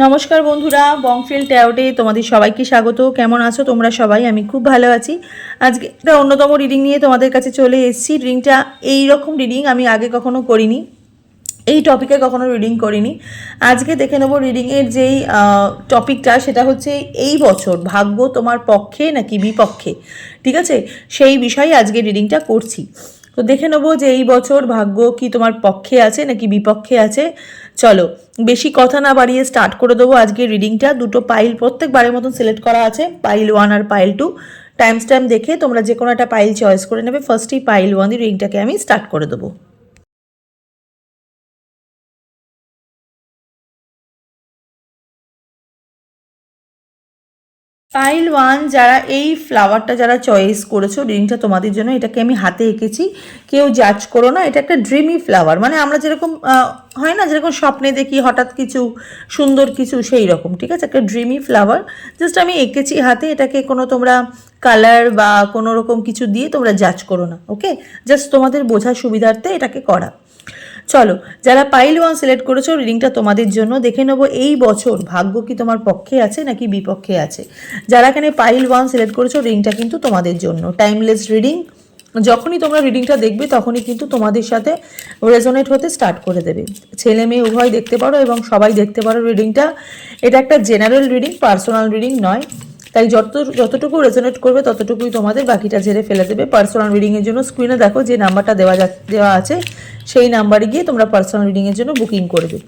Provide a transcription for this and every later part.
নমস্কার বন্ধুরা, বংফিল ট্যাওটে তোমাদের সবাইকে স্বাগত। কেমন আছো তোমরা সবাই? আমি খুব ভালো আছি। আজকে একটা অন্যতম রিডিং নিয়ে তোমাদের কাছে চলে এসেছি। রিডিংটা এই রকম রিডিং আমি আগে কখনো করিনি। এই টপিকে কখনো রিডিং করিনি। আজকে দেখে নেব রিডিংয়ের যেই টপিকটা সেটা হচ্ছে এই বছর ভাগ্য তোমার পক্ষে নাকি বিপক্ষে? ঠিক আছে? সেই বিষয়ে আজকে রিডিংটা করছি। তো দেখে নেব যে এই বছর ভাগ্য কি তোমার পক্ষে আছে নাকি বিপক্ষে আছে? চলো, বেশি কথা না বাড়িয়ে স্টার্ট করে দেবো আজকে রিডিংটা দুটো পাইল প্রত্যেকবারের মতন সিলেক্ট করা আছে পাইল ওয়ান আর পাইল টু টাইম স্ট্যাম্প দেখে তোমরা যে কোনো একটা পাইল চয়েস করে নেবে ফার্স্টেই পাইল ওয়ান রিডিংটাকে আমি স্টার্ট করে দেবো। পাইল ওয়ান যারা এই ফ্লাওয়ারটা যারা চয়েস করেছ রিংটা তোমাদের জন্য, এটাকে আমি হাতে এঁকেছি। কেউ জাজ করো না, এটা একটা ড্রিমি ফ্লাওয়ার। মানে আমরা যেরকম হয় না যেরকম স্বপ্নে দেখি, হঠাৎ কিছু সুন্দর কিছু, সেই রকম, ঠিক আছে? একটা ড্রিমি ফ্লাওয়ার। জাস্ট আমি এঁকেছি হাতে, এটাকে কোনো তোমরা কালার বা কোনো রকম কিছু দিয়ে তোমরা জাজ করো না, ওকে? জাস্ট তোমাদের বোঝার সুবিধার্থে এটাকে করা। চলো, যারা পাইল ওয়ান সিলেক্ট করেছ রিডিংটা তোমাদের জন্য দেখে নেব, এই বছর ভাগ্য কি তোমার পক্ষে আছে নাকি বিপক্ষে আছে? যারা এখানে পাইল ওয়ান সিলেক্ট করেছ রিডিংটা কিন্তু তোমাদের জন্য। টাইমলেস রিডিং যখনই তোমরা রিডিংটা দেখবে, তখনই কিন্তু তোমাদের সাথে রেজোনেট হতে স্টার্ট করে দেবে। ছেলে মেয়ে উভয় দেখতে পারো এবং সবাই দেখতে পারো রিডিংটা এটা একটা জেনারেল রিডিং পার্সোনাল রিডিং নয়। তাই যত যতটুকু রেজোনেট করবে, ততটুকুই তোমাদের বাকিটা ঝেড়ে ফেলে দেবে। পার্সোনাল রিডিংয়ের জন্য স্ক্রিনে দেখো যে নাম্বারটা দেওয়া দেওয়া আছে, সেই নাম্বারে গিয়ে তোমরা পার্সোনাল রিডিংয়ের জন্য বুকিং করবে।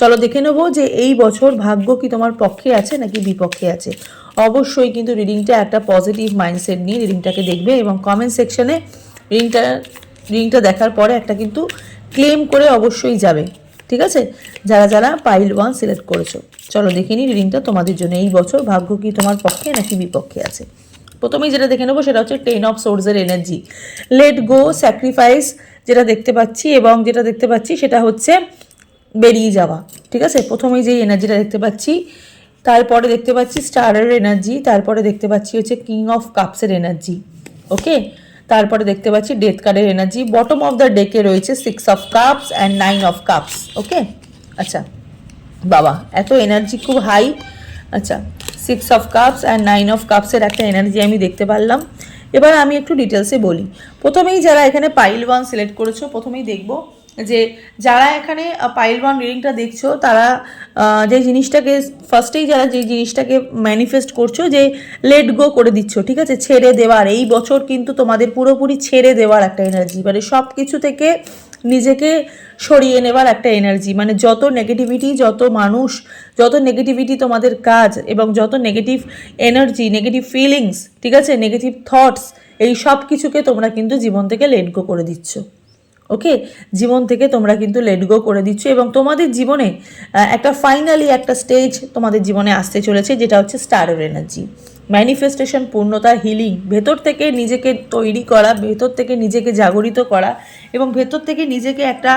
চলো দেখে নেব যে এই বছর ভাগ্য কি তোমার পক্ষে আছে নাকি বিপক্ষে আছে। অবশ্যই কিন্তু রিডিংটা একটা পজিটিভ মাইন্ডসেট নিয়ে রিডিংটাকে দেখবে এবং কমেন্ট সেকশনে রিডিংটা রিডিংটা দেখার পরে একটা কিন্তু ক্লেম করে অবশ্যই যাবে। ঠিক আছে? যারা যারা পাইল ওয়ান সিলেক্ট করেছ। চলো দেখে নিই রিডিংটা তোমাদের জন্য এই বছর ভাগ্য কি তোমার পক্ষে নাকি বিপক্ষে আছে? প্রথমেই যেটা দেখে নেব সেটা হচ্ছে টেন অফ সোর্সের এনার্জি লেট গো স্যাক্রিফাইস যেটা দেখতে পাচ্ছি এবং যেটা দেখতে পাচ্ছি সেটা হচ্ছে বেরিয়ে যাওয়া। ঠিক আছে? প্রথমেই যেই এনার্জিটা দেখতে পাচ্ছি, তারপরে দেখতে পাচ্ছি স্টারের এনার্জি তারপরে দেখতে পাচ্ছি হচ্ছে কিং অফ কাপসের এনার্জি ওকে তারপরে দেখতে পাচ্ছি ডেথ কার্ডের এনার্জি বটম অফ দ্য ডেকে রয়েছে six of cups and nine of cups okay আচ্ছা বাবা, এত এনার্জি খুব হাই আচ্ছা six of cups and nine of কাপসের একটা এনার্জি আমি দেখতে পারলাম। এবার আমি একটু ডিটেলসে বলি। প্রথমেই যারা এখানে পাইল ওয়ান সিলেক্ট করেছ, প্রথমেই দেখব যে যারা এখানে পাইল ওয়ান রিডিংটা দেখছ, তারা যে জিনিসটাকে ফার্স্টেই যারা যে জিনিসটাকে ম্যানিফেস্ট করছ, যে লেট গো করে দিচ্ছ, ঠিক আছে? ছেড়ে দেওয়ার, এই বছর কিন্তু তোমাদের পুরোপুরি ছেড়ে দেওয়ার একটা এনার্জি মানে সব কিছু থেকে নিজেকে সরিয়ে নেবার একটা এনার্জি মানে যত নেগেটিভিটি যত মানুষ, যত নেগেটিভিটি তোমাদের কাজ এবং যত নেগেটিভ এনার্জি নেগেটিভ ফিলিংস ঠিক আছে? নেগেটিভ থটস এই সব কিছুকে তোমরা কিন্তু জীবন থেকে লেট গো করে দিচ্ছ। ওকে জীবন থেকে তোমরা কিন্তু লেট গো করে দিচ্ছ এবং তোমাদের জীবনে একটা ফাইনালি একটা স্টেজ তোমাদের জীবনে আসতে চলেছে যেটা হচ্ছে স্টারের এনার্জি ম্যানিফেস্টেশন পূর্ণতা হিলিং ভেতর থেকে নিজেকে তৈরি করা, ভেতর থেকে নিজেকে জাগরিত করা এবং ভেতর থেকে নিজেকে একটা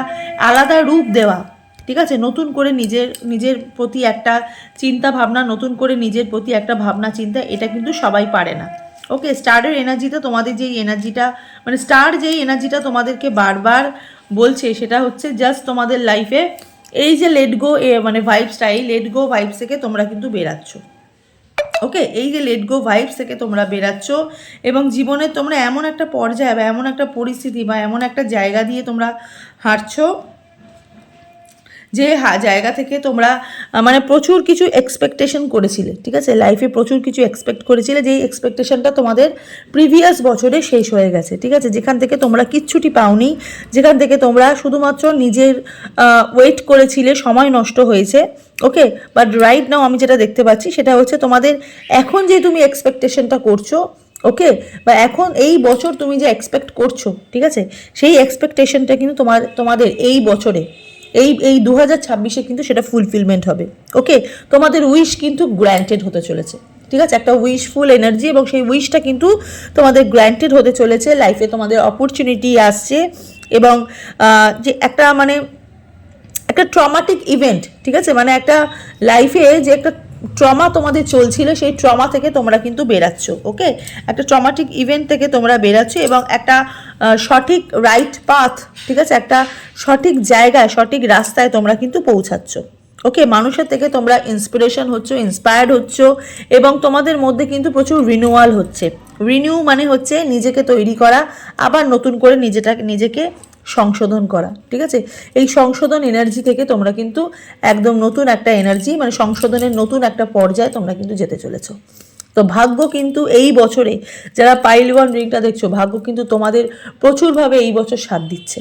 আলাদা রূপ দেওয়া, ঠিক আছে? নতুন করে নিজের নিজের প্রতি একটা চিন্তা ভাবনা, নতুন করে নিজের প্রতি একটা ভাবনা, চিন্তা, এটা কিন্তু সবাই পারে না। ওকে স্টারের এনার্জিটা তোমাদের যেই এনার্জিটা মানে স্টার যেই এনার্জিটা তোমাদেরকে বারবার বলছে, সেটা হচ্ছে জাস্ট তোমাদের লাইফে এই যে লেট গো এ মানে ভাইবসটা এই লেট গো ভাইবস থেকে তোমরা কিন্তু বেরাচ্ছ। ওকে এই যে লেট গো ভাইবস থেকে তোমরা বেরাচ্ছ এবং জীবনে তোমরা এমন একটা পর্যায়ে বা এমন একটা পরিস্থিতি বা এমন একটা জায়গা দিয়ে তোমরা হাঁটছো যে হা- জায়গা থেকে তোমরা মানে প্রচুর কিছু এক্সপেকটেশন করেছিলে, ঠিক আছে? লাইফে প্রচুর কিছু এক্সপেক্ট করেছিলে, যেই এক্সপেকটেশনটা তোমাদের প্রিভিয়াস বছরে শেষ হয়ে গেছে, ঠিক আছে? যেখান থেকে তোমরা কিচ্ছুটি পাওনি, যেখান থেকে তোমরা শুধুমাত্র নিজের ওয়েট করেছিলে, সময় নষ্ট হয়েছে ওকে বাট রাইট নাও আমি যেটা দেখতে পাচ্ছি, সেটা হচ্ছে তোমাদের এখন যে তুমি এক্সপেকটেশনটা করছ ওকে বা এখন এই বছর তুমি যে এক্সপেক্ট করছ, ঠিক আছে? সেই এক্সপেকটেশনটা কিন্তু তোমার, তোমাদের এই বছরে এই এই দু হাজার ছাব্বিশে কিন্তু সেটা ফুলফিলমেন্ট হবে ওকে তোমাদের উইশ কিন্তু গ্র্যান্টেড হতে চলেছে, ঠিক আছে? একটা উইশফুল এনার্জি এবং সেই উইশটা কিন্তু তোমাদের গ্র্যান্টেড হতে চলেছে লাইফে তোমাদের অপরচুনিটি আসছে এবং যে একটা মানে একটা ট্রমাটিক ইভেন্ট ঠিক আছে? মানে একটা লাইফে যে একটা ট্রমা তোমাদের চলছিল, সেই ট্রমা থেকে তোমরা কিন্তু বেরাচ্ছ, ওকে? একটা ট্রমাটিক ইভেন্ট থেকে তোমরা বেরাচ্ছ এবং একটা সঠিক রাইট পাথ ঠিক আছে? একটা সঠিক জায়গায়, সঠিক রাস্তায় তোমরা কিন্তু পৌঁছাচ্ছ, ওকে? মানুষের থেকে তোমরা ইন্সপিরেশন হচ্ছ ইন্সপায়ার্ড হচ্ছ এবং তোমাদের মধ্যে কিন্তু প্রচুর রিনিউয়াল হচ্ছে। রিনিউ মানে হচ্ছে নিজেকে তৈরি করা, আবার নতুন করে নিজেটাকে নিজেকে সংশোধন করা, ঠিক আছে? এই সংশোধন এনার্জি থেকে তোমরা কিন্তু একদম নতুন একটা এনার্জি মানে সংশোধনের নতুন একটা পর্যায়ে তোমরা কিন্তু যেতে চলেছো। তো ভাগ্য কিন্তু এই বছরে, যারা পাইল ওয়ান রিংটা দেখছ, ভাগ্য কিন্তু তোমাদের প্রচুরভাবে এই বছর সাথ দিচ্ছে,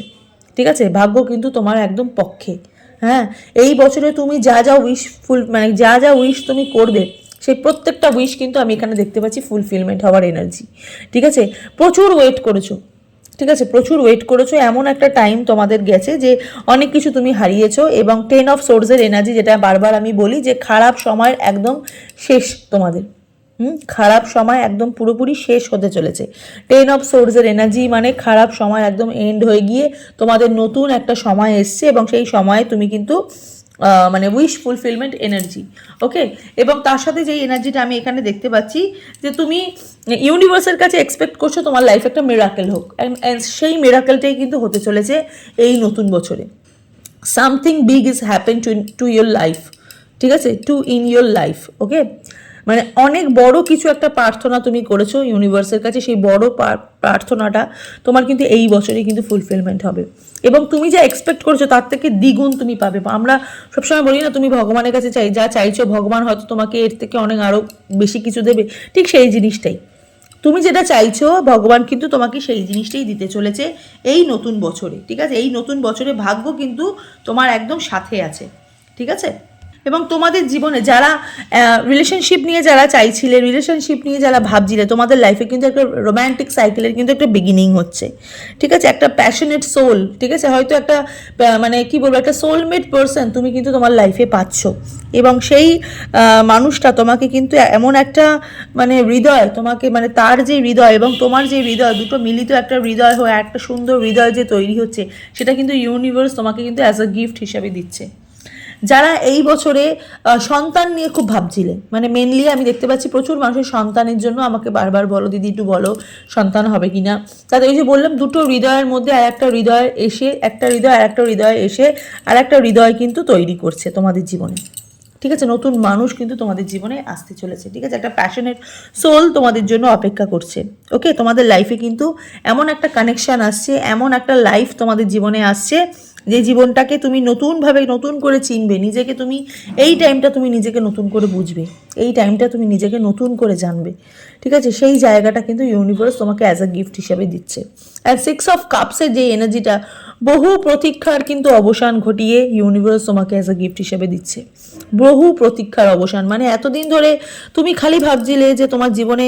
ঠিক আছে? ভাগ্য কিন্তু তোমার একদম পক্ষে হ্যাঁ? এই বছরে তুমি যা যা উইশ ফুল মানে যা যা উইশ তুমি করবে, সেই প্রত্যেকটা উইশ কিন্তু আমি এখানে দেখতে পাচ্ছি ফুলফিলমেন্ট হওয়ার এনার্জি ঠিক আছে? প্রচুর ওয়েট করেছ। ঠিক আছে, প্রচুর ওয়েট করেছ। এমন একটা টাইম তোমাদের গেছে যে অনেক কিছু তুমি হারিয়েছো এবং টেন অফ সোর্সের এনার্জি যেটা বারবার আমি বলি যে খারাপ সময়ের একদম শেষ তোমাদের। হুম, খারাপ সময় একদম পুরোপুরি শেষ হতে চলেছে। টেন অফ সোর্সের এনার্জি মানে খারাপ সময় একদম এন্ড হয়ে গিয়ে তোমাদের নতুন একটা সময় এসছে এবং সেই সময়ে তুমি কিন্তু মানে উইশ ফুলফিলমেন্ট এনার্জি ওকে এবং তার সাথে যেই এনার্জিটা আমি এখানে দেখতে পাচ্ছি, যে তুমি ইউনিভার্সের কাছে এক্সপেক্ট করছ তোমার লাইফ একটা মেরাকেল হোক। সেই মেরাকেলটাই কিন্তু হতে চলেছে এই নতুন বছরে। Something big is happen to to your life ঠিক আছে? To in your life okay মানে অনেক বড় কিছু একটা প্রার্থনা তুমি করেছ ইউনিভার্সের কাছে, সেই বড় প্রার্থনাটা তোমার কিন্তু এই বছরই কিন্তু ফুলফিলমেন্ট হবে। এবং তুমি যা এক্সপেক্ট করছ তার থেকে দ্বিগুণ তুমি পাবে। আমরা সবসময় বলি না, তুমি ভগবানের কাছে চাই, যা চাইছো ভগবান হয়তো তোমাকে এর থেকে অনেক আরও বেশি কিছু দেবে। ঠিক সেই জিনিসটাই। তুমি যেটা চাইছো, ভগবান কিন্তু তোমাকে সেই জিনিসটাই দিতে চলেছে এই নতুন বছরে। ঠিক আছে? এই নতুন বছরে ভাগ্য কিন্তু তোমার একদম সাথে আছে। ঠিক আছে? এবং তোমাদের জীবনে যারা রিলেশনশিপ নিয়ে যারা চাইছিলে রিলেশনশিপ নিয়ে যারা ভাবছিলে, তোমাদের লাইফে কিন্তু একটা রোম্যান্টিক সাইকেলের কিন্তু একটা বিগিনিং হচ্ছে। ঠিক আছে? একটা প্যাশনেট সোল ঠিক আছে? হয়তো একটা মানে কি বলব, একটা সোলমেট পার্সন তুমি কিন্তু তোমার লাইফে পাচ্ছ। এবং সেই মানুষটা তোমাকে কিন্তু এমন একটা মানে হৃদয়, তোমাকে মানে তার যে হৃদয় এবং তোমার যে হৃদয়, দুটো মিলিত একটা হৃদয় হয়ে, একটা সুন্দর হৃদয় যে তৈরি হচ্ছে, সেটা কিন্তু ইউনিভার্স তোমাকে কিন্তু অ্যাজ আ গিফট হিসাবে দিচ্ছে। যারা এই বছরে সন্তান নিয়ে খুব ভাবছিলে মানে মেনলি আমি দেখতে পাচ্ছি প্রচুর মানুষের সন্তানের জন্য আমাকে বারবার বলো, দিদি, একটু বলো, সন্তান হবে কিনা? তাতে ওই যে বললাম, দুটো হৃদয়ের মধ্যে আর একটা হৃদয় এসে, একটা হৃদয় আর একটা হৃদয় এসে, আর একটা হৃদয় কিন্তু তৈরি করছে তোমাদের জীবনে। ঠিক আছে? নতুন মানুষ কিন্তু তোমাদের জীবনে আসতে চলেছে। ঠিক আছে? একটা প্যাশনেট সোল তোমাদের জন্য অপেক্ষা করছে। ওকে তোমাদের লাইফে কিন্তু এমন একটা কানেকশান আসছে, এমন একটা লাইফ তোমাদের জীবনে আসছে যে জীবনটাকে তুমি নতুনভাবে নতুন করে চিনবে, নিজেকে তুমি, এই টাইমটা তুমি নিজেকে নতুন করে বুঝবে, এই টাইমটা তুমি নিজেকে নতুন করে জানবে, ঠিক আছে? সেই জায়গাটা কিন্তু ইউনিভার্স তোমাকে অ্যাজ আ গিফট হিসেবে দিচ্ছে। আর সিক্স অফ কাপসের যে এনার্জিটা বহু প্রতীক্ষার কিন্তু অবসান ঘটিয়ে ইউনিভার্স তোমাকে অ্যাজ আ গিফট হিসেবে দিচ্ছে। বহু প্রতীক্ষার অবসান মানে এতদিন ধরে তুমি খালি ভাবছিলে যে তোমার জীবনে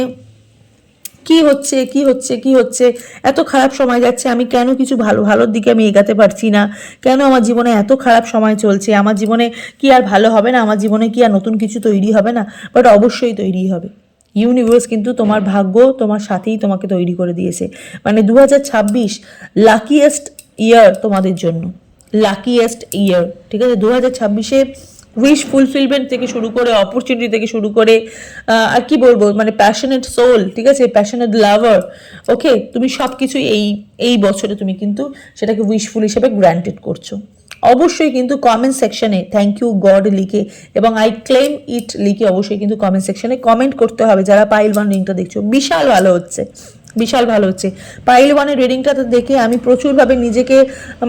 কি হচ্ছে কি হচ্ছে কি হচ্ছে? এত খারাপ সময় যাচ্ছে, আমি কেন কিছু ভালো, ভালোর দিকে আমি এগাতে পারছি না? কেন আমার জীবনে এত খারাপ সময় চলছে? আমার জীবনে কি আর ভালো হবে না? আমার জীবনে কি আর নতুন কিছু তৈরি হবে না? বাট অবশ্যই তৈরি হবে। ইউনিভার্স কিন্তু তোমার ভাগ্য, তোমার সাথেই তোমাকে তৈরি করে দিয়েছে। মানে দু হাজার ছাব্বিশ লাকিয়েস্ট ইয়ার তোমাদের জন্য। লাকিয়েস্ট ইয়ার ঠিক আছে? দু হাজার ছাব্বিশে উইশ ফুলফিলমেন্ট থেকে শুরু করে অপরচুনিটি থেকে শুরু করে আর কি বলব মানে প্যাশনেট সোল ঠিক আছে? প্যাশনেট লাভার ওকে তুমি সব কিছু এই এই বছরে তুমি কিন্তু সেটাকে উইশফুল হিসেবে গ্র্যান্টেড করছ। অবশ্যই কিন্তু কমেন্ট সেকশনে থ্যাংক ইউ গড লিখে এবং আই ক্লেম ইট লিখে অবশ্যই কিন্তু কমেন্ট সেকশনে কমেন্ট করতে হবে। যারা পাইল ওয়ান রিংটা দেখছ, বিশাল ভালো হচ্ছে। বিশাল ভালো হচ্ছে। পাইল ওয়ানের রিডিংটাতে দেখে আমি প্রচুরভাবে নিজেকে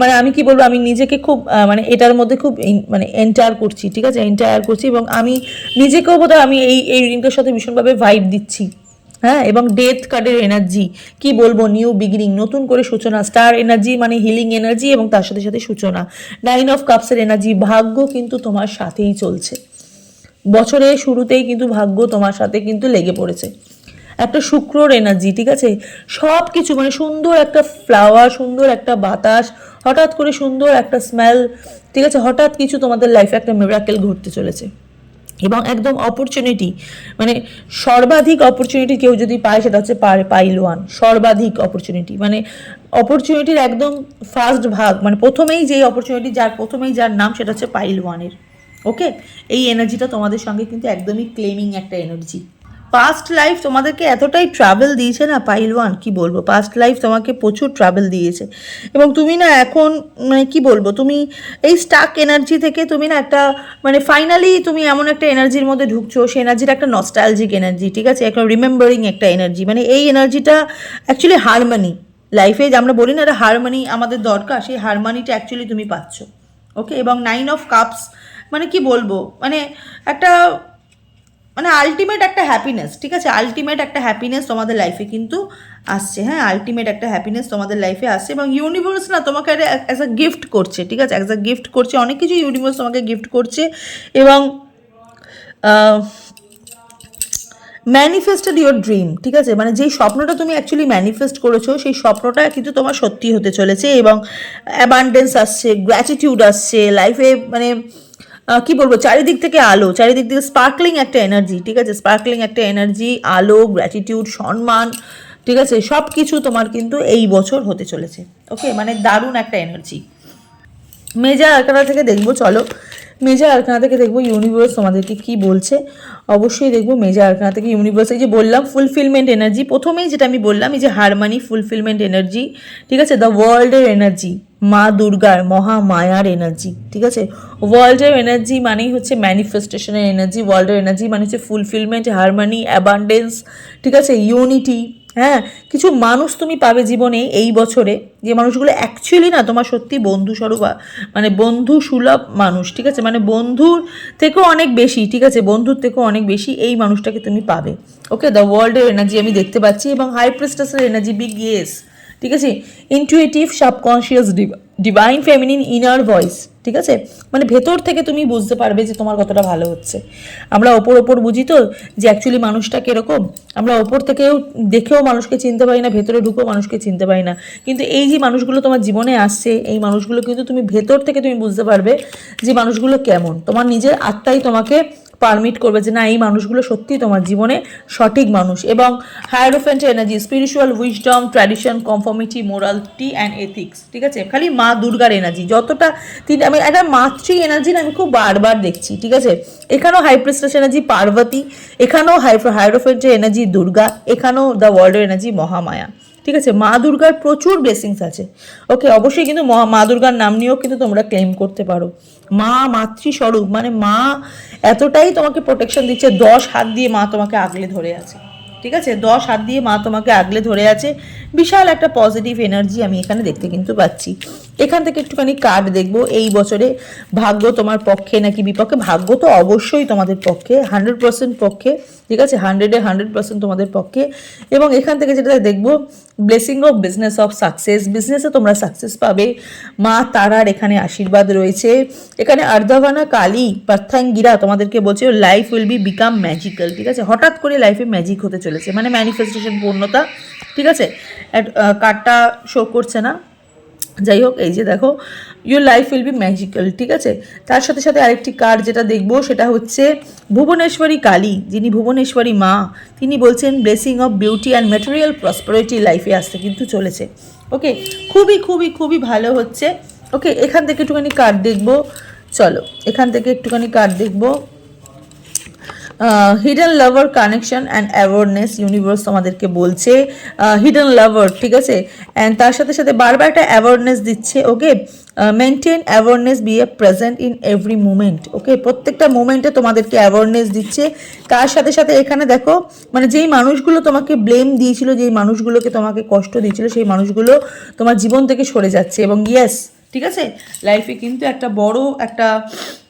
মানে আমি কি বলব, আমি নিজেকে খুব মানে এটার মধ্যে খুব মানে এন্টার করছি, ঠিক আছে? এন্টায়ার করছি এবং আমি নিজেকেও বোধহয় আমি এই এই রিডিংটার সাথে ভীষণভাবে ভাইব দিচ্ছি। হ্যাঁ? এবং ডেথ কার্ডের এনার্জি কি বলব নিউ বিগিনিং নতুন করে সূচনা স্টার এনার্জি মানে হিলিং এনার্জি এবং তার সাথে সাথে সূচনা। নাইন অফ কাপসের এনার্জি ভাগ্য কিন্তু তোমার সাথেই চলছে। বছরের শুরুতেই কিন্তু ভাগ্য তোমার সাথে কিন্তু লেগে পড়েছে। একটা শুক্রর এনার্জি ঠিক আছে? সব কিছু মানে সুন্দর একটা ফ্লাওয়ার সুন্দর একটা বাতাস, হঠাৎ করে সুন্দর একটা স্মেল ঠিক আছে? হঠাৎ কিছু তোমাদের লাইফে একটা মিরাকেল ঘটতে চলেছে। এবং একদম অপরচুনিটি মানে সর্বাধিক অপরচুনিটি কেউ যদি পায় সেটা হচ্ছে পাইল ওয়ান সর্বাধিক অপরচুনিটি মানে অপরচুনিটির একদম ফার্স্ট ভাগ মানে প্রথমেই যেই অপরচুনিটি যার, প্রথমেই যার নাম সেটা হচ্ছে পাইল ওয়ানের ওকে এই এনার্জিটা তোমাদের সঙ্গে কিন্তু একদমই ক্লেমিং একটা এনার্জি পাস্ট লাইফ তোমাদেরকে এতটাই ট্রাভেল দিয়েছে না পাইল ওয়ান কি বলব? পাস্ট লাইফ তোমাকে প্রচুর ট্রাভেল দিয়েছে। এবং তুমি না এখন মানে কি বলব, তুমি এই স্টাক এনার্জি থেকে তুমি না একটা মানে ফাইনালি তুমি এমন একটা এনার্জির মধ্যে ঢুকছো সেই এনার্জিটা একটা নস্টালজিক এনার্জি ঠিক আছে? একটা রিমেম্বারিং একটা এনার্জি মানে এই এনার্জিটা অ্যাকচুয়ালি হারমানি লাইফে যে আমরা বলি না একটা হারমানি আমাদের দরকার, সেই হারমানিটা অ্যাকচুয়ালি তুমি পাচ্ছ। ওকে এবং নাইন অফ কাপস মানে কি বলব? মানে একটা মানে আলটিমেট একটা হ্যাপিনেস ঠিক আছে? আলটিমেট একটা হ্যাপিনেস তোমাদের লাইফে কিন্তু আসছে হ্যাঁ? আলটিমেট একটা হ্যাপিনেস তোমাদের লাইফে আসছে এবং ইউনিভার্স না তোমাকে অ্যাজ আ গিফট করছে, ঠিক আছে? অ্যাজ আ গিফট করছে, অনেক কিছু ইউনিভার্স তোমাকে গিফট করছে এবং ম্যানিফেস্টেড ইউর ড্রিম ঠিক আছে? মানে যেই স্বপ্নটা তুমি অ্যাকচুয়ালি ম্যানিফেস্ট করেছ, সেই স্বপ্নটা কিন্তু তোমার সত্যি হতে চলেছে এবং অ্যাবান্ডেন্স আসছে গ্র্যাটিটিউড আসছে লাইফে মানে কি বলব, চারিদিক থেকে আলো, চারিদিক থেকে স্পার্কলিং একটা এনার্জি ঠিক আছে? স্পার্কলিং একটা এনার্জি আলো গ্র্যাটিটিউড সম্মান, ঠিক আছে? সব কিছু তোমার কিন্তু এই বছর হতে চলেছে। ওকে মানে দারুণ একটা এনার্জি মেজা আকারা থেকে দেখব, চলো। মেজা আরখানা থেকে দেখব ইউনিভার্স তোমাদেরকে কি বলছে। অবশ্যই দেখব মেজা আরখানা থেকে ইউনিভার্স এই যে বললাম ফুলফিলমেন্ট এনার্জি প্রথমেই যেটা আমি বললাম এই যে হারমানি ফুলফিলমেন্ট এনার্জি ঠিক আছে? দ্য ওয়ার্ল্ডের এনার্জি মা দুর্গার, মহা মায়ার এনার্জি ঠিক আছে? ওয়ার্ল্ডের এনার্জি মানেই হচ্ছে ম্যানিফেস্টেশনের এনার্জি ওয়ার্ল্ডের এনার্জি মানে হচ্ছে ফুলফিলমেন্ট হারমানি অ্যাবান্ডেন্স ঠিক আছে? ইউনিটি হ্যাঁ কিছু মানুষ তুমি পাবে জীবনে এই বছরে যে মানুষগুলো অ্যাকচুয়ালি না তোমার সত্যি বন্ধু স্বরূপ মানে বন্ধু সুলভ মানুষ, ঠিক আছে? মানে বন্ধুর থেকেও অনেক বেশি, ঠিক আছে? বন্ধুর থেকেও অনেক বেশি এই মানুষটাকে তুমি পাবে। ওকে দ্য ওয়ার্ল্ডের এনার্জি আমি দেখতে পাচ্ছি এবং হাই প্রেস্টাসের এনার্জি বিগ ইয়েস ঠিক আছে? Intuitive subconscious divine feminine inner voice ঠিক আছে? মানে ভেতর থেকে তুমি বুঝতে পারবে যে তোমার কতটা ভালো হচ্ছে। আমরা ওপর ওপর বুঝি তো যে অ্যাকচুয়ালি মানুষটা কীরকম? আমরা ওপর থেকেও দেখেও মানুষকে চিনতে পারি না, ভেতরে ঢুকেও মানুষকে চিনতে পারি না। কিন্তু এই যে মানুষগুলো তোমার জীবনে আসছে, এই মানুষগুলো কিন্তু তুমি ভেতর থেকে তুমি বুঝতে পারবে যে মানুষগুলো কেমন। তোমার নিজের আত্মাই তোমাকে পারমিট করবে যে না, এই মানুষগুলো সত্যিই তোমার জীবনে সঠিক মানুষ। এবং hierophant energy spiritual wisdom tradition conformity morality and ethics ঠিক আছে? খালি মা দুর্গার এনার্জি যতটা তিনি, আমি একটা মাতৃ এনার্জি না, আমি খুব বারবার দেখছি, ঠিক আছে? এখানেও হাইপ্রেস্টাস এনার্জি পার্বতী, এখানেও হাই হায়ারোফেন্টের এনার্জি দুর্গা, এখানেও দ্য ওয়ার্ল্ডের এনার্জি মহামায়া। ঠিক আছে? মা দুর্গার প্রচুর ব্লেসিংস আছে। ওকে অবশ্যই কিন্তু মা দুর্গার নাম নিয়েও কিন্তু তোমরা ক্লেম করতে পারো। মা মাতৃস্বরূপ মানে মা এতটাই তোমাকে প্রোটেকশন দিচ্ছে, দশ হাত দিয়ে মা তোমাকে আগলে ধরে আছে। ঠিক আছে? দশ হাত দিয়ে মা তোমাকে আগলে ধরে আছে। বিশাল একটা পজিটিভ এনার্জি আমি এখানে দেখতে কিন্তু পাচ্ছি। এখান থেকে একটুখানি কার্ড দেখব। এই বছরে ভাগ্য তোমার পক্ষে নাকি বিপক্ষে? ভাগ্য তো অবশ্যই তোমাদের পক্ষে হান্ড্রেড পার্সেন্ট পক্ষে, ঠিক আছে? হান্ড্রেডে হান্ড্রেড পার্সেন্ট তোমাদের পক্ষে। এবং এখান থেকে যেটা দেখব blessing of business of success বিজনেসে তোমরা সাকসেস পাবে। মা তারার এখানে আশীর্বাদ রয়েছে। এখানে আর্ধভানা কালী, পার্থাঙ্গিরা তোমাদেরকে বলছে life will be become magical ঠিক আছে? হঠাৎ করে লাইফে ম্যাজিক হতে চলেছে মানে ম্যানিফেস্টেশন পূর্ণতা, ঠিক আছে? কার্ডটা শো করছে না। যাই হোক, এই যে দেখো your life will be magical ঠিক আছে? তার সাথে সাথে আরেকটি কার্ড যেটা দেখব, সেটা হচ্ছে ভুবনেশ্বরী কালী, যিনি ভুবনেশ্বরী মা। তিনি বলছেন blessing of beauty and material prosperity লাইফে আসতে কিন্তু চলেছে। ওকে খুবই খুবই খুবই ভালো হচ্ছে। ওকে এখান থেকে একটুখানি কার্ড দেখব। চলো, এখান থেকে একটুখানি কার্ড দেখব। Hidden lover connection and awareness universe তোমাদেরকে বলছে। হিডেন লাভার ঠিক আছে? অ্যান্ড তার সাথে সাথে বারবার একটা অ্যাওয়ারনেস দিচ্ছে okay maintain awareness be a present in every moment okay প্রত্যেকটা মুমেন্টে তোমাদেরকে অ্যাওয়ারনেস দিচ্ছে। তার সাথে সাথে এখানে দেখো মানে যেই মানুষগুলো তোমাকে ব্লেম দিয়েছিল, যেই মানুষগুলোকে তোমাকে কষ্ট দিয়েছিল, সেই মানুষগুলো তোমার জীবন থেকে সরে যাচ্ছে এবং ইয়েস ঠিক আছে? লাইফে কিন্তু একটা বড় একটা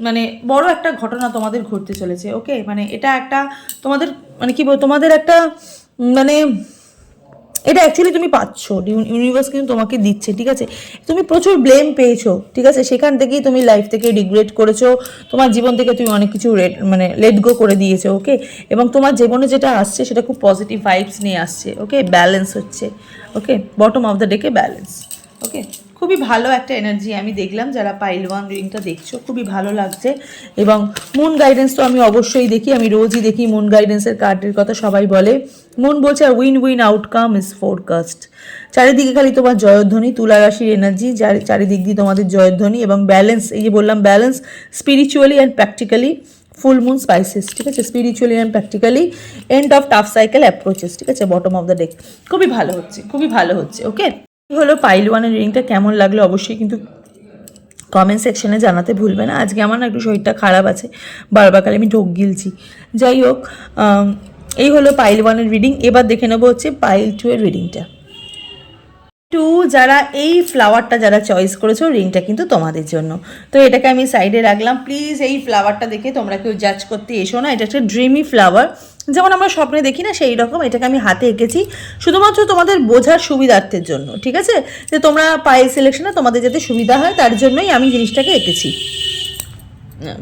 মানে বড় একটা ঘটনা তোমাদের ঘটতে চলেছে ওকে মানে এটা একটা তোমাদের মানে কি বল তোমাদের একটা মানে এটা অ্যাকচুয়ালি তুমি পাচ্ছ ইউনিভার্স কিন্তু তোমাকে দিচ্ছে, ঠিক আছে? তুমি প্রচুর ব্লেম পেয়েছ, ঠিক আছে? সেখান থেকেই তুমি লাইফ থেকে রিগ্রেট করেছ, তোমার জীবন থেকে তুমি অনেক কিছু মানে লেট গো করে দিয়েছ ওকে এবং তোমার জীবনে যেটা আসছে, সেটা খুব পজিটিভ ভাইবস নিয়ে আসছে ওকে ব্যালেন্স হচ্ছে ওকে বটম অফ দ্য ডেকে ব্যালেন্স ওকে খুবই ভালো একটা এনার্জি আমি দেখলাম। যারা পাইল ওয়ান রিডিংটা দেখছ, খুবই ভালো লাগছে। এবং মুন গাইডেন্স তো আমি অবশ্যই দেখি, আমি রোজই দেখি মুন গাইডেন্সের কার্ডের কথা সবাই বলে। মুন বলছে win win outcome is forecast চারিদিকে খালি তোমার জয়ধ্বনি, তুলা রাশির এনার্জি চারিদিক দিয়ে তোমাদের জয়ধ্বনি এবং ব্যালেন্স এই যে বললাম balance spiritually and practically full moon spices ঠিক আছে? Spiritually and practically end of tough cycle approaches ঠিক আছে? বটম অফ দ্য ডেক খুবই ভালো হচ্ছে, খুবই ভালো হচ্ছে ওকে হলো পাইল ওয়ানের রিডিংটা কেমন লাগল অবশ্যই কিন্তু কমেন্ট সেকশনে জানাতে ভুলবে না। আজকে আমার না একটু শরীরটা খারাপ আছে বারবার খালি আমি ঢোক গিলছি। যাই হোক এই হলো পাইল ওয়ানের রিডিং এবার দেখে নেব হচ্ছে পাইল টু এর রিডিংটা টু যারা এই ফ্লাওয়ারটা যারা চয়েস করেছ রিংটা কিন্তু তোমাদের জন্য। তো এটাকে আমি সাইডে রাখলাম। প্লিজ এই ফ্লাওয়ারটা দেখে তোমরা কেউ জাজ করতে এসো না। এটা একটা ড্রিমি ফ্লাওয়ার যেমন আমরা স্বপ্নে দেখি না, সেই রকম এটাকে আমি হাতে এঁকেছি। শুধুমাত্র তোমাদের বোঝার সুবিধার্থের জন্য, ঠিক আছে? যে তোমরা পায়ের সিলেকশনে তোমাদের যাতে সুবিধা হয়, তার জন্যই আমি জিনিসটাকে এঁকেছি।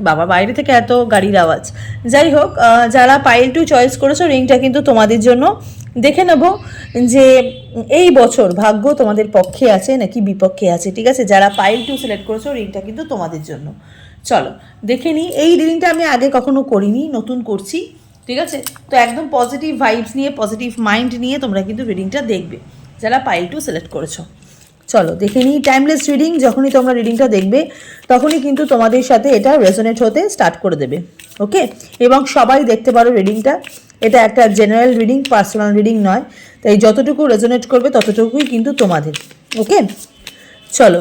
বাবা, বাইরে থেকে এত গাড়ির আওয়াজ। যাই হোক যারা পাইল টু চয়েস করেছ রিংটা কিন্তু তোমাদের জন্য। দেখে নেব যে এই বছর ভাগ্য তোমাদের পক্ষে আছে নাকি বিপক্ষে আছে, ঠিক আছে? যারা পাইল টু সিলেক্ট করেছ রিংটা কিন্তু তোমাদের জন্য। চলো, দেখে নিই। এই রিংটা আমি আগে কখনো করিনি, নতুন করছি। ঠিক আছে? তো একদম পজিটিভ ভাইবস নিয়ে পজিটিভ মাইন্ড নিয়ে তোমরা কিন্তু রিডিংটা দেখবে, যারা পাইল টু সিলেক্ট করেছ। চলো, দেখে নিই টাইমলেস রিডিং যখনই তোমরা রিডিংটা দেখবে, তখনই কিন্তু তোমাদের সাথে এটা রেজোনেট হতে স্টার্ট করে দেবে ওকে এবং সবাই দেখতে পারো রিডিংটা এটা একটা জেনারেল রিডিং পার্সোনাল রিডিং নয়, তাই যতটুকু রেজোনেট করবে ততটুকুই কিন্তু তোমাদের ওকে চলো,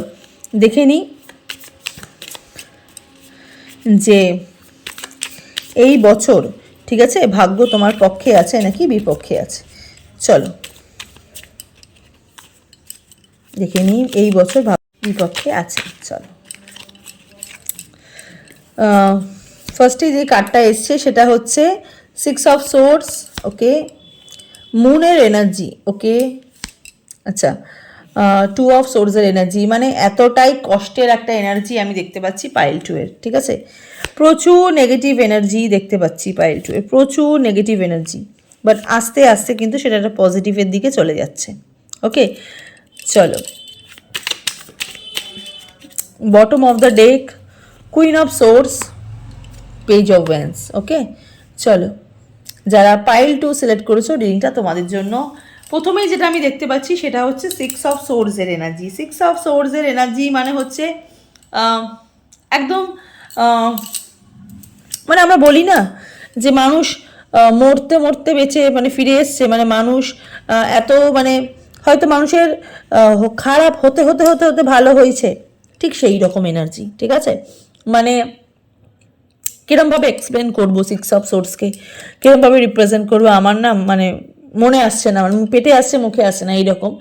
দেখে নিই যে এই বছর ঠিক আছে? ভাগ্য তোমার পক্ষে আছে নাকি বিপক্ষে আছে? চলো। দেখে নিই এই বছর বিপক্ষে আছে। চলো। ফার্স্টে যে কার্ডটা এসছে সেটা হচ্ছে সিক্স অফ সোর্স ওকে মুনের এনার্জি ওকে আচ্ছা টু অফ সোর্সের এনার্জি মানে এতটাই কষ্টের একটা এনার্জি আমি দেখতে পাচ্ছি পাইল টু এর ঠিক আছে? প্রচুর নেগেটিভ এনার্জি দেখতে পাচ্ছি পাইল টু এর প্রচুর নেগেটিভ এনার্জি বাট আস্তে আস্তে কিন্তু সেটা একটা পজিটিভের দিকে চলে যাচ্ছে। ওকে চলো। Bottom of the deck queen of swords page of wands okay চলো। যারা পাইল টু সিলেক্ট করেছ রিডিংটা তোমাদের জন্য। প্রথমেই যেটা আমি দেখতে পাচ্ছি, সেটা হচ্ছে সিক্স অফ সোর্সের এনার্জি সিক্স অফ সোর্সের এনার্জি মানে হচ্ছে একদম মানে আমরা বলি না যে মানুষ মরতে মরতে বেঁচে মানে ফিরে এসছে। মানে মানুষ এত মানে হয়তো মানুষের খারাপ হতে হতে হতে হতে ভালো হয়েছে। ঠিক সেই রকম এনার্জি ঠিক আছে? মানে কিরমভাবে এক্সপ্লেন করব সিক্স অফ সোর্সকে কিরমভাবে রিপ্রেজেন্ট করব? আমার না মানে মনে আসছে না মানে পেটে আসছে, মুখে আসছে না, এইরকম।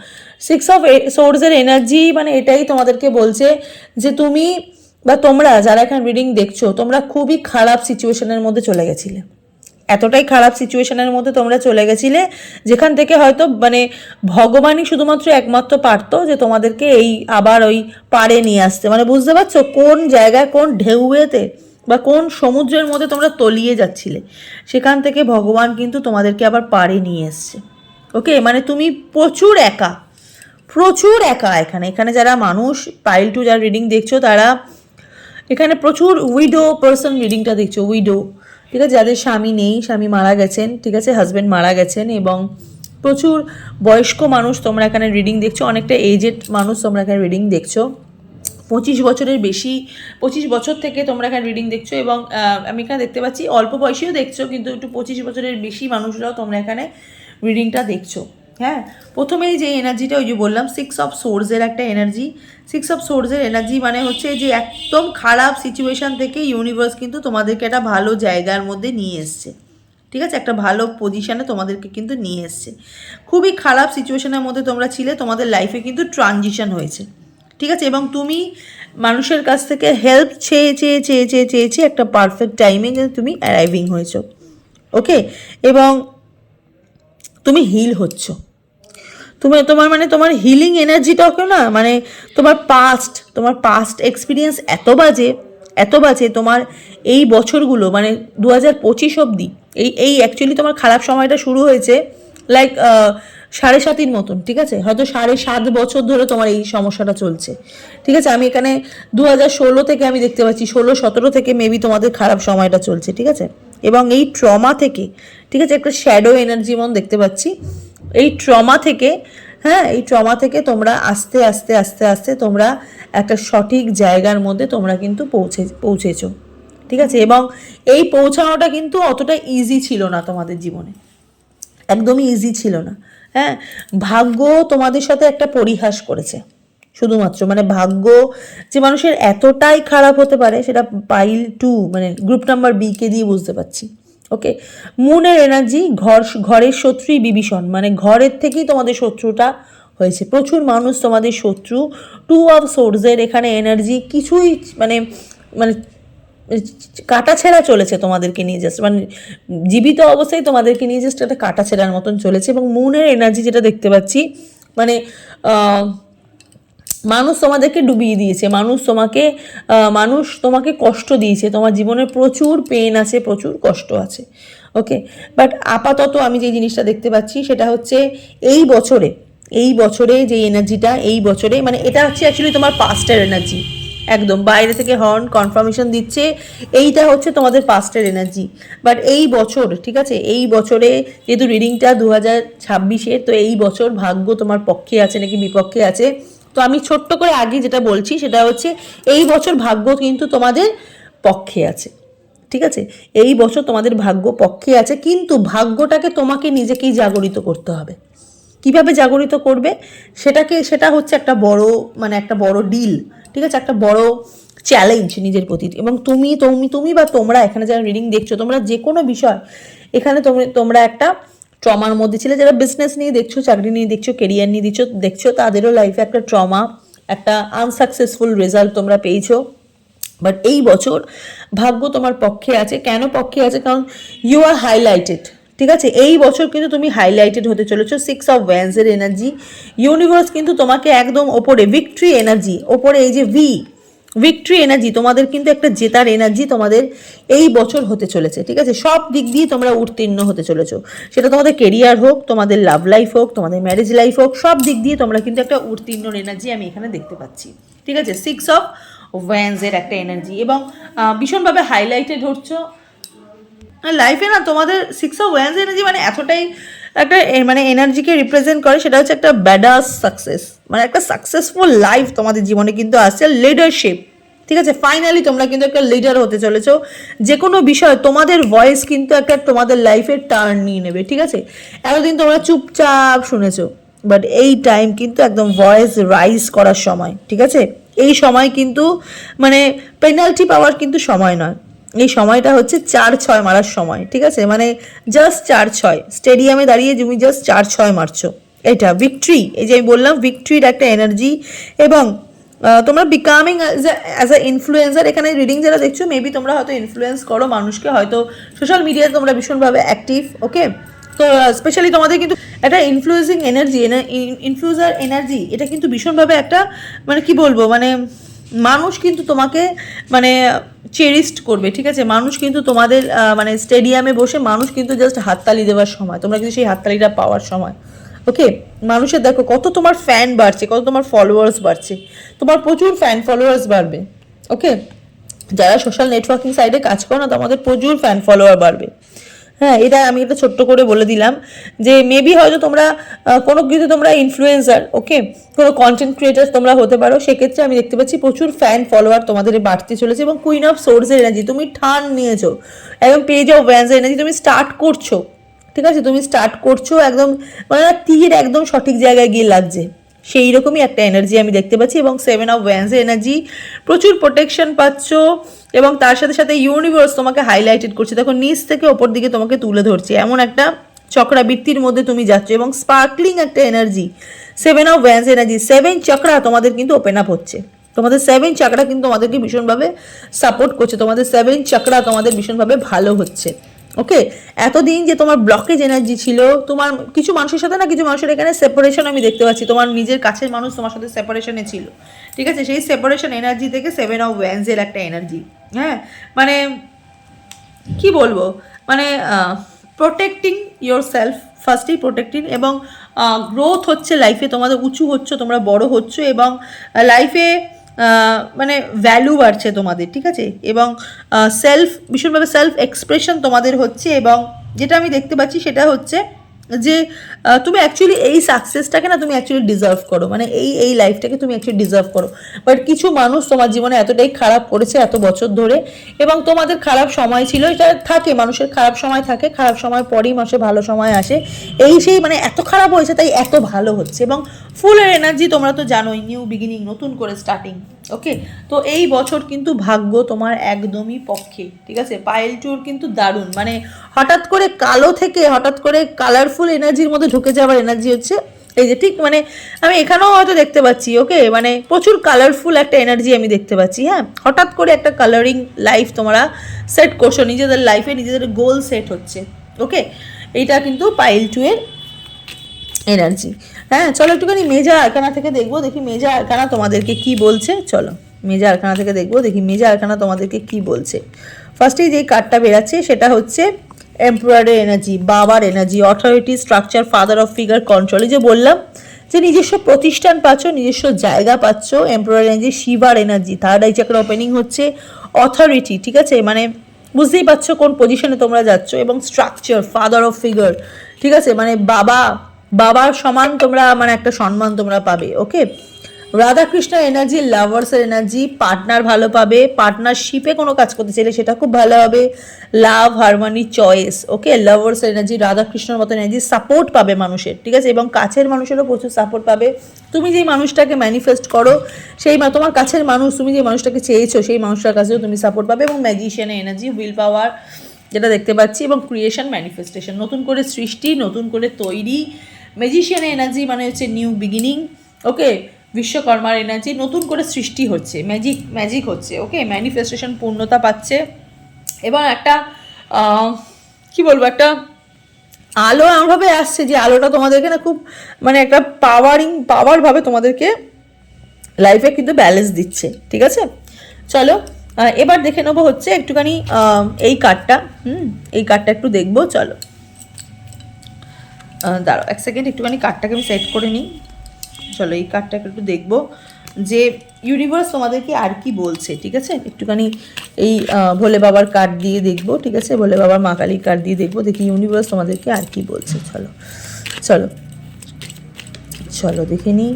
সিক্স অফ সোর্সের এনার্জি মানে এটাই তোমাদেরকে বলছে যে তুমি বা তোমরা যারা এখন রিডিং দেখছ, তোমরা খুবই খারাপ সিচুয়েশনের মধ্যে চলে গেছিলে। এতটাই খারাপ সিচুয়েশনের মধ্যে তোমরা চলে গেছিলে, যেখান থেকে হয়তো মানে ভগবানই শুধুমাত্র একমাত্র পারতো যে তোমাদেরকে এই আবার ওই পাড়ে নিয়ে আসতে। মানে বুঝতে পারছ কোন জায়গায়, কোন ঢেউয়েতে বা কোন সমুদ্রের মধ্যে তোমরা তলিয়ে যাচ্ছিলে? সেখান থেকে ভগবান কিন্তু তোমাদেরকে আবার পারে নিয়ে এসছে। ওকে মানে তুমি প্রচুর একা প্রচুর একা এখানে। এখানে যারা মানুষ পাইল টু যারা রিডিং দেখছ, তারা এখানে প্রচুর উইডো পার্সন রিডিংটা দেখছ উইডো ঠিক আছে? যাদের স্বামী নেই, স্বামী মারা গেছেন, ঠিক আছে? হাজব্যান্ড মারা গেছেন এবং প্রচুর বয়স্ক মানুষ তোমরা এখানে রিডিং দেখছ, অনেকটা এজেড মানুষ তোমরা এখানে রিডিং দেখছ। পঁচিশ বছরের বেশি, পঁচিশ বছর থেকে তোমরা এখানে রিডিং দেখছ এবং আমি এখানে দেখতে পাচ্ছি, অল্প বয়সীও দেখছ, কিন্তু একটু পঁচিশ বছরের বেশি মানুষরাও তোমরা এখানে রিডিংটা দেখছ। হ্যাঁ প্রথমেই যে এনার্জিটা ওই যে বললাম সিক্স অফ সোর্সের একটা এনার্জি। সিক্স অফ সোর্সের এনার্জি মানে হচ্ছে যে একদম খারাপ সিচুয়েশান থেকে ইউনিভার্স কিন্তু তোমাদেরকে একটা ভালো জায়গার মধ্যে নিয়ে এসছে। ঠিক আছে? একটা ভালো পজিশানে তোমাদেরকে কিন্তু নিয়ে এসছে। খুবই খারাপ সিচুয়েশনের মধ্যে তোমরা ছিলে, তোমাদের লাইফে কিন্তু ট্রানজিশন হয়েছে। ঠিক আছে? এবং তুমি মানুষের কাছ থেকে হেল্প চেয়ে চেয়ে চেয়ে চেয়ে চেয়ে চেয়ে একটা পারফেক্ট টাইমে কিন্তু তুমি অ্যারাইভিং হয়েছো। ওকে এবং তুমি হিল হচ্ছ। তুমি তোমার মানে তোমার হিলিং এনার্জিটাকে না মানে তোমার পাস্ট তোমার পাস্ট এক্সপিরিয়েন্স এত বাজে এত বাজে তোমার এই বছরগুলো মানে দু হাজার পঁচিশ অবধি, এই এই অ্যাকচুয়ালি তোমার খারাপ সময়টা শুরু হয়েছে লাইক সাড়ে সাতির মতন, ঠিক আছে? হয়তো সাড়ে সাত বছর ধরে তোমার এই সমস্যাটা চলছে। ঠিক আছে? আমি এখানে দু হাজার ষোলো থেকে আমি দেখতে পাচ্ছি, ষোলো, সতেরো থেকে মেবি তোমাদের খারাপ সময়টা চলছে, ঠিক আছে? এবং এই ট্রমা থেকে, ঠিক আছে? একটা শ্যাডো এনার্জি মন দেখতে পাচ্ছি। এই ট্রমা থেকে হ্যাঁ এই ট্রমা থেকে তোমরা আস্তে আস্তে আস্তে আস্তে তোমরা একটা সঠিক জায়গার মধ্যে তোমরা কিন্তু পৌঁছে, পৌঁছেছো। ঠিক আছে? এবং এই পৌঁছানোটা কিন্তু অতটা ইজি ছিল না তোমাদের জীবনে। একদমই ইজি ছিল না। হ্যাঁ? ভাগ্য তোমাদের সাথে একটা পরিহাস করেছে। শুধুমাত্র মানে ভাগ্য যে মানুষের এতটাই খারাপ হতে পারে, সেটা পাইল টু মানে গ্রুপ নাম্বার বিকে দিয়ে বুঝতে পারছি। ওকে মুনের এনার্জি ঘর, ঘরের শত্রুই বিভীষণ মানে ঘরের থেকেই তোমাদের শত্রুটা হয়েছে। প্রচুর মানুষ তোমাদের শত্রু। টু অফ সোর্সের এখানে এনার্জি কিছুই মানে মানে কাটা ছেঁড়া চলেছে তোমাদেরকে নিয়ে জাস্ট মানে জীবিত অবস্থায় তোমাদেরকে নিয়ে জাস্ট একটা কাটা ছেঁড়ার মতন চলেছে। এবং মুনের এনার্জি যেটা দেখতে পাচ্ছি মানে মানুষ তোমাদেরকে ডুবিয়ে দিয়েছে, মানুষ তোমাকে মানুষ তোমাকে কষ্ট দিয়েছে, তোমার জীবনে প্রচুর পেন আছে, প্রচুর কষ্ট আছে ওকে বাট আপাতত আমি যে জিনিসটা দেখতে পাচ্ছি সেটা হচ্ছে এই বছরে এই বছরে যে এনার্জিটা এই বছরে মানে এটা হচ্ছে অ্যাকচুয়ালি তোমার পাস্টের এনার্জি একদম। বাইরে থেকে হর্ন কনফার্মেশন দিচ্ছে, এইটা হচ্ছে তোমাদের পাস্টের এনার্জি বাট এই বছর, ঠিক আছে? এই বছরে যেহেতু রিডিংটা দু হাজার ছাব্বিশে তো এই বছর ভাগ্য তোমার পক্ষে আছে নাকি বিপক্ষে আছে আমি ছোট্ট করে আগে যেটা বলছি, সেটা হচ্ছে এই বছর ভাগ্য কিন্তু তোমাদের পক্ষে আছে, ঠিক আছে? এই বছর তোমাদের ভাগ্য পক্ষে আছে, কিন্তু ভাগ্যটাকে তোমাকে নিজেকেই জাগরিত করতে হবে। কীভাবে জাগরিত করবে? সেটাকে, সেটা হচ্ছে একটা বড় মানে একটা বড় ডিল ঠিক আছে? একটা বড় চ্যালেঞ্জ নিজের প্রতি। এবং তুমি তুমি তুমি বা তোমরা, এখানে যারা রিডিং দেখছ, তোমরা যে কোনো বিষয়, এখানে তোমরা তোমরা একটা ট্রমার মধ্যে ছিলে, যারা বিজনেস নিয়ে দেখছ, চাকরি নিয়ে দেখছ কেরিয়ার নিয়ে দিচ্ছ, দেখছ, তাদেরও লাইফে একটা ট্রমা একটা আনসাকসেসফুল রেজাল্ট তোমরা পেয়েছ। বাট এই বছর ভাগ্য তোমার পক্ষে আছে। কেন পক্ষে আছে? কারণ ইউ আর হাইলাইটেড ঠিক আছে? এই বছর কিন্তু তুমি হাইলাইটেড হতে চলেছো। সিক্স অফ ওয়ান্সের এনার্জি ইউনিভার্স কিন্তু তোমাকে একদম ওপরে ভিক্টরি এনার্জি ওপরে এই যে ভি ভিক্টরি এনার্জি তোমাদের কিন্তু একটা জেতার এনার্জি তোমাদের এই বছর হতে চলেছে, ঠিক আছে? সব দিক দিয়ে তোমরা উত্তীর্ণ হতে চলেছো। সেটা তোমাদের কেরিয়ার হোক, তোমাদের লাভ লাইফ হোক, তোমাদের ম্যারেজ লাইফ হোক, সব দিক দিয়ে তোমরা কিন্তু একটা উত্তীর্ণ এনার্জি আমি এখানে দেখতে পাচ্ছি, ঠিক আছে? সিক্স অফ ওয়ান্সের একটা এনার্জি এবং ভীষণভাবে হাইলাইটেড হচ্ছ। লাইফে না তোমাদের সিক্স অফ ওয়ান্স এনার্জি মানে এতটাই একটা মানে এনার্জিকে রিপ্রেজেন্ট করে, সেটা হচ্ছে একটা ব্যাডাস সাকসেস মানে একটা সাকসেসফুল লাইফ তোমাদের জীবনে কিন্তু আসছে লিডারশিপ ঠিক আছে? ফাইনালি তোমরা কিন্তু একটা লিডার হতে চলেছো। যে কোনো বিষয় তোমাদের ভয়েস কিন্তু একটা তোমাদের লাইফে টার্ন নিয়ে নেবে, ঠিক আছে? এতদিন তোমরা চুপচাপ শুনেছো বাট এই টাইম কিন্তু একদম ভয়েস রাইজ করার সময়, ঠিক আছে? এই সময় কিন্তু মানে পেনাল্টি পাওয়ার কিন্তু সময় নয়। এই সময়টা হচ্ছে চার ছয় মারার সময়, ঠিক আছে? মানে জাস্ট চার ছয়। স্টেডিয়ামে দাঁড়িয়ে তুমি জাস্ট চার ছয় মারছো। এটা ভিক্টরি এই যে আমি বললাম ভিক্টরির একটা এনার্জি এবং তোমরা বিকামিং অ্যাজ আ ইনফ্লুয়েন্সার এখানে রিডিং যারা দেখছ মেবি তোমরা হয়তো ইনফ্লুয়েন্স করো মানুষকে, হয়তো সোশ্যাল মিডিয়াতে তোমরা ভীষণভাবে অ্যাক্টিভ ওকে তো স্পেশালি তোমাদের কিন্তু একটা ইনফ্লুয়েন্সিং এনার্জি ইনফ্লুয়েন্সার এনার্জি এটা কিন্তু ভীষণভাবে একটা মানে কি বলব মানে মানুষ কিন্তু তোমাকে মানে চেরিস্ট করবে, ঠিক আছে? মানুষ কিন্তু তোমাদের মানে স্টেডিয়ামে বসে মানুষ কিন্তু জাস্ট হাততালি দেওয়ার সময়, তোমরা কিন্তু সেই হাততালিটা পাওয়ার সময় ওকে মানুষের দেখো কত তোমার ফ্যান বাড়ছে, কত তোমার ফলোয়ার্স বাড়ছে, তোমার প্রচুর ফ্যান ফলোয়ার্স বাড়বে ওকে যারা সোশ্যাল নেটওয়ার্কিং সাইডে কাজ করো না, তোমাদের প্রচুর ফ্যান ফলোয়ার বাড়বে। হ্যাঁ এটা আমি এটা ছোট্ট করে বলে দিলাম যে মেবি হয়তো তোমরা কোনো কিছু তোমরা ইনফ্লুয়েন্সার ওকে কোনো কন্টেন্ট ক্রিয়েটার তোমরা হতে পারো, সেক্ষেত্রে আমি দেখতে পাচ্ছি প্রচুর ফ্যান ফলোয়ার তোমাদের বাড়তে চলেছে এবং কুইন অফ সোর্সের এনার্জি তুমি ঠান নিয়েছো, একদম পেজ অফ ভ্যান্সের এনার্জি তুমি স্টার্ট করছ, ঠিক আছে? তুমি স্টার্ট করছ একদম মানে তীর একদম সঠিক জায়গায় গিয়ে লাগছে। সেই রকমই একটা এনার্জি আমি দেখতে পাচ্ছি এবং সেভেন অফ ওয়ান্সের এনার্জি প্রচুর প্রোটেকশন পাচ্ছ এবং তার সাথে সাথে ইউনিভার্স তোমাকে হাইলাইটেড করছে। দেখো, নিচ থেকে ওপর দিকে তোমাকে তুলে ধরছে। এমন একটা চক্রাবৃত্তির মধ্যে তুমি যাচ্ছ এবং স্পার্কলিং একটা energy seven of wands energy seven chakra তোমাদের কিন্তু ওপেন আপ হচ্ছে। তোমাদের সেভেন চাকরা কিন্তু তোমাদেরকে ভীষণভাবে সাপোর্ট করছে। তোমাদের সেভেন চাকরা তোমাদের ভীষণভাবে ভালো হচ্ছে। ওকে? এতদিন যে তোমার ব্লকেজ এনার্জি ছিল, তোমার কিছু মানুষের সাথে না কিছু মানুষের এখানে সেপারেশন আমি দেখতে পাচ্ছি। তোমার নিজের কাছের মানুষ তোমার সাথে সেপারেশনে ছিল। ঠিক আছে? সেই সেপারেশন এনার্জি থেকে সেভেন অফ ওয়ান্সের একটা এনার্জি হ্যাঁ? মানে কি বলব? মানে প্রোটেক্টিং ইয়োর সেলফ ফার্স্টেই প্রোটেক্টিং এবং গ্রোথ হচ্ছে লাইফে তোমাদের উঁচু হচ্ছে, তোমরা বড় হচ্ছ এবং লাইফে মানে ভ্যালু বাড়ছে তোমাদের, ঠিক আছে? এবং সেলফ ভীষণভাবে সেলফ এক্সপ্রেশন তোমাদের হচ্ছে এবং যেটা আমি দেখতে পাচ্ছি সেটা হচ্ছে যে তুমি অ্যাকচুয়ালি এই সাকসেসটাকে না তুমি অ্যাকচুয়ালি ডিজার্ভ করো। মানে এই এই লাইফটাকে তুমি অ্যাকচুয়ালি ডিজার্ভ করো। বাট কিছু মানুষ তোমার জীবনে এতটাই খারাপ করেছে এত বছর ধরে এবং তোমাদের খারাপ সময় ছিল, এটা থাকে, মানুষের খারাপ সময় থাকে, খারাপ সময় পরেই মাসে ভালো সময় আসে। এই সেই মানে এত খারাপ হয়েছে, তাই এত ভালো হচ্ছে। এবং ফুলের এনার্জি তোমরা তো জানোই নিউ বিগিনিং নতুন করে স্টার্টিং ওকে তো এই বছর কিন্তু ভাগ্য তোমার একদমই পক্ষে, ঠিক আছে? পায়েল ট্যুর কিন্তু দারুণ। মানে হঠাৎ করে কালো থেকে, হঠাৎ করে কালারফুল এনার্জির মধ্যে ঢুকে যাওয়ার এনার্জি হচ্ছে, এই যে ঠিক মানে আমি এখানেও হয়তো দেখতে পাচ্ছি ওকে মানে প্রচুর কালারফুল একটা এনার্জি আমি দেখতে পাচ্ছি হ্যাঁ? হঠাৎ করে একটা কালারিং লাইফ তোমরা সেট করছ, নিজেদের লাইফে নিজেদের গোল সেট হচ্ছে ওকে এইটা কিন্তু পাইল টু এর এনার্জি হ্যাঁ চলো একটুখানি মেজা আরখানা থেকে দেখব, দেখি মেজা আরখানা তোমাদেরকে কি বলছে। চলো, মেজা আরখানা থেকে দেখব, দেখি মেজা আরখানা তোমাদেরকে কি বলছে। ফার্স্টেই যে কার্ডটা বেরাচ্ছে, সেটা হচ্ছে এমপ্রয়ারের এনার্জি বাবার energy authority structure father of figure control যে বললাম যে নিজস্ব প্রতিষ্ঠান পাচ্ছ, নিজস্ব জায়গা পাচ্ছ emperor energy শিবার energy third eye chakra opening হচ্ছে অথরিটি ঠিক আছে? মানে বুঝতেই পারছ কোন পজিশনে তোমরা যাচ্ছ এবং স্ট্রাকচার ফাদার অফ ফিগার ঠিক আছে? মানে বাবা বাবার সমান তোমরা মানে একটা সম্মান তোমরা পাবে ওকে রাধাকৃষ্ণ এনার্জি লাভার্সের এনার্জি পার্টনার ভালো পাবে পার্টনারশিপে কোনো কাজ করতে চাইলে সেটা খুব ভালো হবে। Love harmony choice okay lovers energy রাধাকৃষ্ণর মতো এনার্জি সাপোর্ট পাবে মানুষের, ঠিক আছে? এবং কাছের মানুষেরও প্রচুর সাপোর্ট পাবে। তুমি যেই মানুষটাকে ম্যানিফেস্ট করো, সেই তোমার কাছের মানুষ, তুমি যে মানুষটাকে চেয়েছো, সেই মানুষটার কাছেও তুমি সাপোর্ট পাবে এবং ম্যাজিশিয়ানের এনার্জি উইল পাওয়ার যেটা দেখতে পাচ্ছি, এবং ক্রিয়েশন ম্যানিফেস্টেশন নতুন করে সৃষ্টি, নতুন করে তৈরি ম্যাজিশিয়ানের এনার্জি মানে হচ্ছে নিউ বিগিনিং ওকে বিশ্বকর্মার এনার্জি নতুন করে সৃষ্টি হচ্ছে ম্যাজিক ম্যাজিক হচ্ছে ওকে ম্যানিফেস্টেশন পূর্ণতা পাচ্ছে। এবং একটা কি বলব, একটা আলো এমনভাবে আসছে যে আলোটা তোমাদেরকে না খুব মানে একটা পাওয়ারিং পাওয়ারভাবে তোমাদেরকে লাইফে কিন্তু ব্যালেন্স দিচ্ছে, ঠিক আছে? চলো এবার দেখে নেব হচ্ছে একটুখানি এই কার্ডটা হুম? এই কার্ডটা একটু দেখব, চলো। দাঁড়াও, এক সেকেন্ড একটুখানি কার্ডটাকে আমি সেট করে নিই। চলো, এই কার্ডটাকে একটু দেখব যে ইউনিভার্স তোমাদেরকে আর কি বলছে, ঠিক আছে? একটুখানি এই ভোলে বাবার কার্ড দিয়ে দেখব, ঠিক আছে? ভোলে বাবার মা কালীর কার্ড দিয়ে দেখব, দেখি ইউনিভার্স তোমাদেরকে আর কি বলছে, চলো। চলো চলো, দেখে নিই।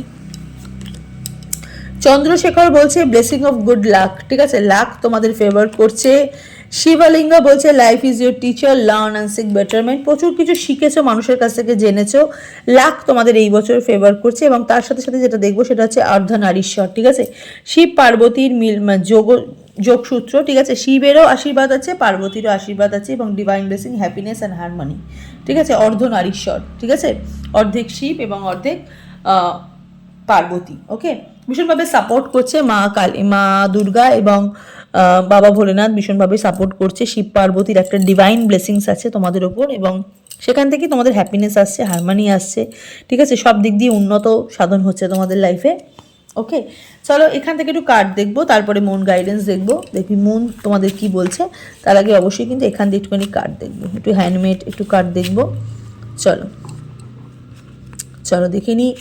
চন্দ্রশেখর বলছে ব্লেসিং অফ গুড লাক ঠিক আছে লাক তোমাদের ফেভার করছে। শিবলিঙ্গ বলছে life is your teacher learn and seek betterment প্রচুর কিছু শিখেছো, মানুষের কাছ থেকে জেনেছো। লাক তোমাদের এই বছর ফেভার করছে এবং তার সাথে সাথে যেটা দেখব সেটা হচ্ছে অর্ধনারীশ্বর ঠিক আছে? শিব পার্বতীর মিল মানে যোগ, যোগসূত্র, ঠিক আছে? শিবেরও আশীর্বাদ আছে, পার্বতীরও আশীর্বাদ আছে এবং divine blessing happiness and harmony ঠিক আছে? অর্ধনারীশ্বর ঠিক আছে? অর্ধেক শিব এবং অর্ধেক পার্বতী ওকে ভীষণভাবে সাপোর্ট করছে মা কালী, মা দুর্গা এবং বাবা ভোলেনাথ ভীষণভাবে সাপোর্ট করছে। শিব পার্বতীর একটা ডিভাইন ব্লেসিংস আছে তোমাদের ওপর এবং সেখান থেকে তোমাদের হ্যাপিনেস আসছে হারমানি আসছে। ঠিক আছে? সব দিক দিয়ে উন্নত সাধন হচ্ছে তোমাদের লাইফে ওকে চলো এখান থেকে একটু কার্ড দেখব, তারপরে মন গাইডেন্স দেখব। দেখি মন তোমাদের কি বলছে। তার আগে অবশ্যই কিন্তু এখান থেকে একটুখানি কার্ড দেখব। একটু হ্যান্ডমেড একটু কার্ড দেখব। চলো। চলো দেখে নিই।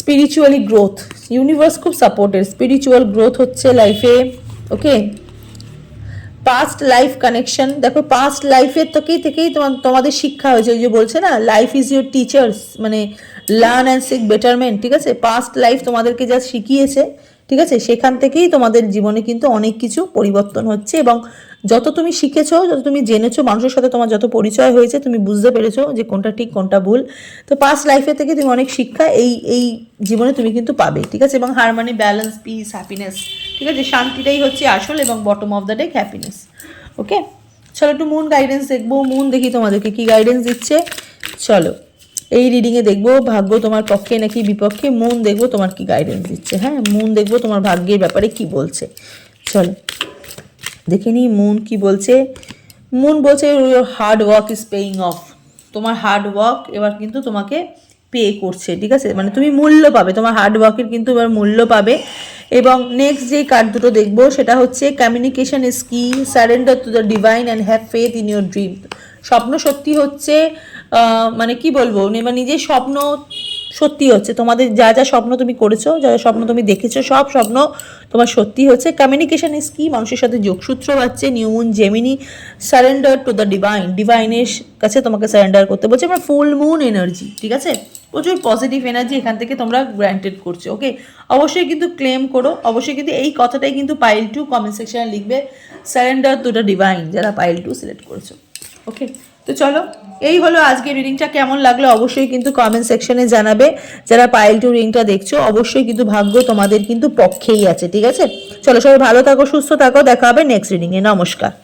স্পিরিচুয়ালি গ্রোথ ইউনিভার্স খুব সাপোর্টেড স্পিরিচুয়াল গ্রোথ হচ্ছে লাইফে ওকে পাস্ট লাইফ কানেকশন দেখো পাস্ট লাইফের থেকেই থেকেই তোমার তোমাদের শিক্ষা হয়েছে, ওই যে বলছে না লাইফ ইজ ইউর টিচার্স মানে লার্ন অ্যান্ড সিক বেটারমেন্ট ঠিক আছে? পাস্ট লাইফ তোমাদেরকে যা শিখিয়েছে, ঠিক আছে? সেখান থেকেই তোমাদের জীবনে কিন্তু অনেক কিছু পরিবর্তন হচ্ছে এবং যত তুমি শিখেছো, যত তুমি জেনেছো, মানুষের সাথে তোমার যত পরিচয় হয়েছে, তুমি বুঝতে পেরেছ যে কোনটা ঠিক, কোনটা ভুল। তো পাস্ট লাইফে থেকে তুমি অনেক শিক্ষা এই এই জীবনে তুমি কিন্তু পাবে, ঠিক আছে? এবং হারমানি ব্যালেন্স পিস হ্যাপিনেস ঠিক আছে? শান্তিটাই হচ্ছে আসল এবং bottom of the deck happiness okay চলো একটু মুন গাইডেন্স দেখব মুন দেখি তোমাদেরকে কি গাইডেন্স দিচ্ছে। চলো, এই রিডিংয়ে দেখব, ভাগ্য তোমার পক্ষে নাকি বিপক্ষে মুন দেখব তোমার কি গাইডেন্স দিচ্ছে হ্যাঁ? মুন দেখব তোমার ভাগ্যের ব্যাপারে কি বলছে। চলো। দেখে নিই মুন কি বলছে? মুন বলছে your hard work is paying off তোমার হার্ড ওয়ার্ক এবার কিন্তু তোমাকে পে করছে, ঠিক আছে? মানে তুমি মূল্য পাবে, তোমার হার্ড ওয়ার্কের কিন্তু এবার মূল্য পাবে। এবং নেক্সট যেই কার্ড দুটো দেখব, সেটা হচ্ছে communication is key surrender to the divine and have faith in your dream স্বপ্ন সত্যি হচ্ছে মানে কি বলব? মানে নিজের স্বপ্ন সত্যি হচ্ছে। তোমাদের যা যা স্বপ্ন তুমি করেছ, যা যা স্বপ্ন তুমি দেখেছ, সব স্বপ্ন তোমার সত্যি হচ্ছে। কমিউনিকেশন ইজ কি মানুষের সাথে যোগসূত্র পাচ্ছে new moon Gemini surrender to the divine ডিভাইনের কাছে তোমাকে সারেন্ডার করতে বলছে। আমরা ফুল মুন এনার্জি ঠিক আছে? প্রচুর পজিটিভ এনার্জি এখান থেকে তোমরা গ্র্যান্টেড করছ ওকে অবশ্যই কিন্তু ক্লেম করো, অবশ্যই কিন্তু এই কথাটাই কিন্তু পাইল টু কমেন্ট সেকশনে লিখবে সারেন্ডার টু দ্য ডিভাইন যারা পাইল টু সিলেক্ট করেছ ওকে তো চলো এই হলো আজকে রিডিংটা কেমন লাগল অবশ্যই কিন্তু কমেন্ট সেকশনে জানাবে। যারা পাইল টু রিডিংটা দেখছ, অবশ্যই কিন্তু ভাগ্য তোমাদের কিন্তু পক্ষেই আছে, ঠিক আছে? চলো সবাই ভালো থাকো, সুস্থ থাকো, দেখা হবে নেক্সট রিডিংয়ে নমস্কার।